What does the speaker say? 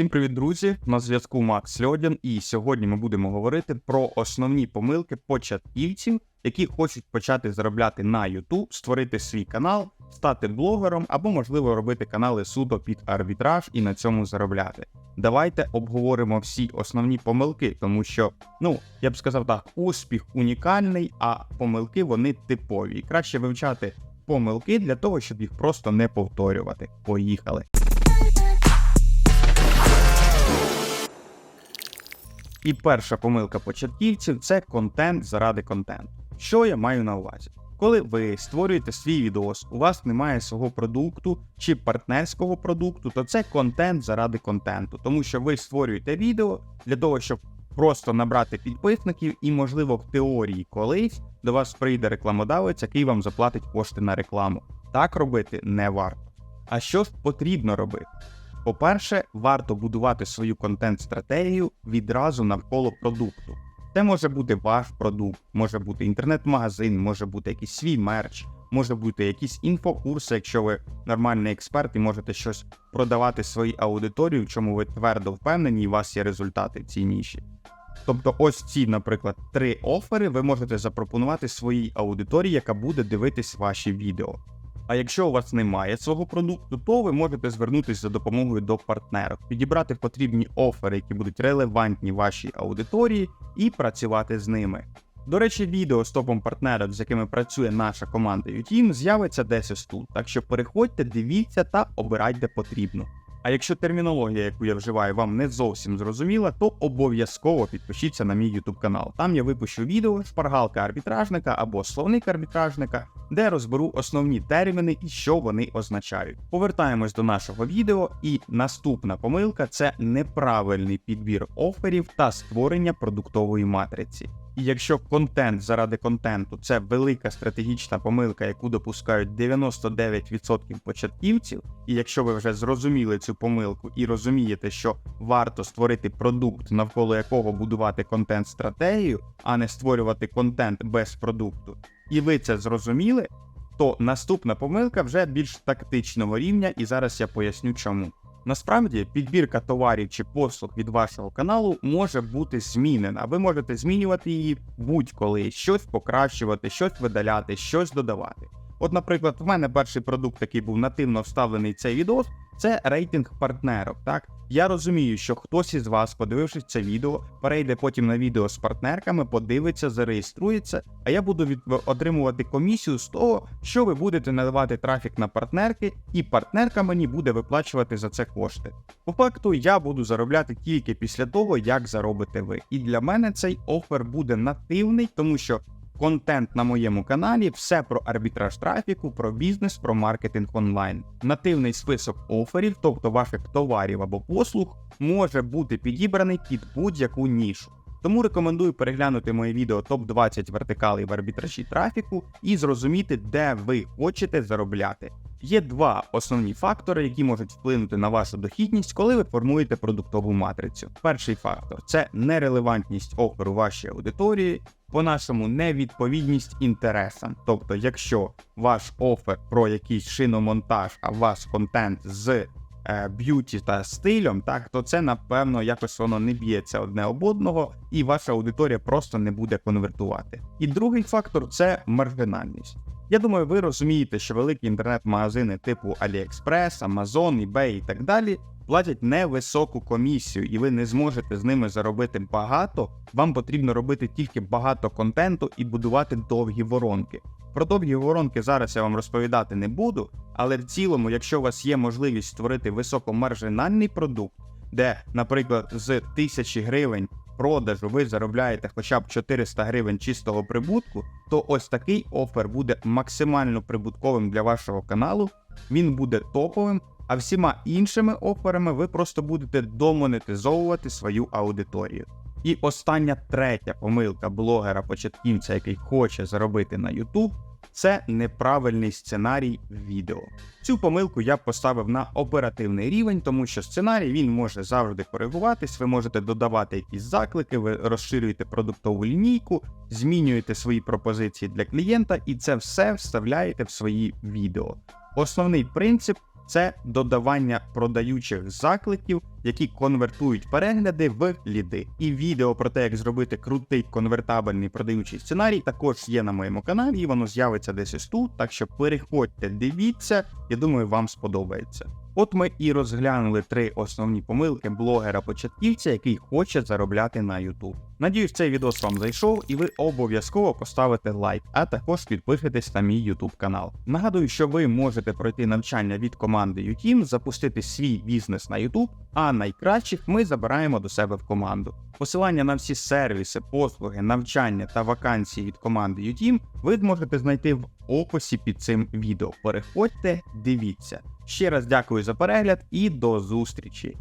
Всім привіт, друзі! На зв'язку Макс Льодін, і сьогодні ми будемо говорити про основні помилки початківців, які хочуть почати заробляти на YouTube, створити свій канал, стати блогером або, можливо, робити канали суто під арбітраж і на цьому заробляти. Давайте обговоримо всі основні помилки, тому що, ну я б сказав так, успіх унікальний, а помилки вони типові. Краще вивчати помилки для того, щоб їх просто не повторювати. Поїхали! І перша помилка початківців це контент заради контенту. Що я маю на увазі? Коли ви створюєте свій відос, у вас немає свого продукту чи партнерського продукту, то це контент заради контенту, тому що ви створюєте відео для того, щоб просто набрати підписників, і, можливо, в теорії колись до вас прийде рекламодавець, який вам заплатить кошти на рекламу. Так робити не варто. А що ж потрібно робити? По-перше, варто будувати свою контент-стратегію відразу навколо продукту. Це може бути ваш продукт, може бути інтернет-магазин, може бути якийсь свій мерч, може бути якісь інфокурси, якщо ви нормальний експерт і можете щось продавати своїй аудиторії, в чому ви твердо впевнені, і у вас є результати в цій ніші. Тобто, ось ці, наприклад, три офери ви можете запропонувати своїй аудиторії, яка буде дивитись ваші відео. А якщо у вас немає свого продукту, то ви можете звернутися за допомогою до партнерів, підібрати потрібні офери, які будуть релевантні вашій аудиторії, і працювати з ними. До речі, відео з топом партнерів, з якими працює наша команда UTM, з'явиться десь ось тут. Так що переходьте, дивіться та обирайте потрібно. А якщо термінологія, яку я вживаю, вам не зовсім зрозуміла, то обов'язково підпишіться на мій YouTube канал. Там я випущу відео шпаргалка арбітражника або словник арбітражника, де розберу основні терміни і що вони означають. Повертаємось до нашого відео, і наступна помилка це неправильний підбір оферів та створення продуктової матриці. І якщо контент заради контенту це велика стратегічна помилка, яку допускають 99% початківців, і якщо ви вже зрозуміли цю помилку і розумієте, що варто створити продукт, навколо якого будувати контент-стратегію, а не створювати контент без продукту, і ви це зрозуміли, то наступна помилка вже більш тактичного рівня, і зараз я поясню чому. Насправді підбірка товарів чи послуг від вашого каналу може бути змінена. Ви можете змінювати її будь-коли, щось покращувати, щось видаляти, щось додавати. От, наприклад, в мене перший продукт, який був нативно вставлений в цей відео, це рейтинг партнерів. Так я розумію, що хтось із вас, подивившись це відео, перейде потім на відео з партнерками, подивиться, зареєструється. А я буду від... отримувати комісію з того, що ви будете надавати трафік на партнерки, і партнерка мені буде виплачувати за це кошти. По факту я буду заробляти тільки після того, як заробите ви. І для мене цей офер буде нативний, тому що контент на моєму каналі, все про арбітраж трафіку, про бізнес, про маркетинг онлайн. Нативний список оферів, тобто ваших товарів або послуг, може бути підібраний під будь-яку нішу. Тому рекомендую переглянути моє відео топ-20 вертикалей в арбітражі трафіку і зрозуміти, де ви хочете заробляти. Є два основні фактори, які можуть вплинути на вашу дохідність, коли ви формуєте продуктову матрицю. Перший фактор це нерелевантність оферу вашій аудиторії, по-нашому невідповідність інтересам. Тобто, якщо ваш офер про якийсь шиномонтаж, а ваш контент з е, б'юті та стилем, так то це напевно якось воно не б'ється одне об одного, і ваша аудиторія просто не буде конвертувати. І другий фактор це маржинальність. Я думаю, ви розумієте, що великі інтернет-магазини типу AliExpress, Amazon, eBay і так далі платять невисоку комісію, і ви не зможете з ними заробити багато. Вам потрібно робити тільки багато контенту і будувати довгі воронки. Про довгі воронки зараз я вам розповідати не буду, але в цілому, якщо у вас є можливість створити високомаржинальний продукт, де, наприклад, з 1000 гривень продажу ви заробляєте хоча б 400 гривень чистого прибутку, то ось такий офер буде максимально прибутковим для вашого каналу. Він буде топовим, а всіма іншими оферами ви просто будете домонетизовувати свою аудиторію. І остання третя помилка блогера-початківця, який хоче заробити на YouTube, це неправильний сценарій відео. Цю помилку я поставив на оперативний рівень, тому що сценарій він може завжди коригуватись. Ви можете додавати якісь заклики, ви розширюєте продуктову лінійку, змінюєте свої пропозиції для клієнта, і це все вставляєте в свої відео. Основний принцип це додавання продаючих закликів, які конвертують перегляди в ліди. І відео про те, як зробити крутий конвертабельний продаючий сценарій, також є на моєму каналі. і Воно з'явиться десь ось тут. Так що переходьте, дивіться. Я думаю, вам сподобається. От ми і розглянули три основні помилки блогера-початківця, який хоче заробляти на YouTube. Надіюсь, цей відео вам зайшов, і ви обов'язково поставите лайк, а також підпишитесь на мій YouTube канал. Нагадую, що ви можете пройти навчання від команди UTeam, запустити свій бізнес на YouTube, а найкращих ми забираємо до себе в команду. Посилання на всі сервіси, послуги, навчання та вакансії від команди UTM ви зможете знайти в описі під цим відео. Переходьте, дивіться. Ще раз дякую за перегляд і до зустрічі!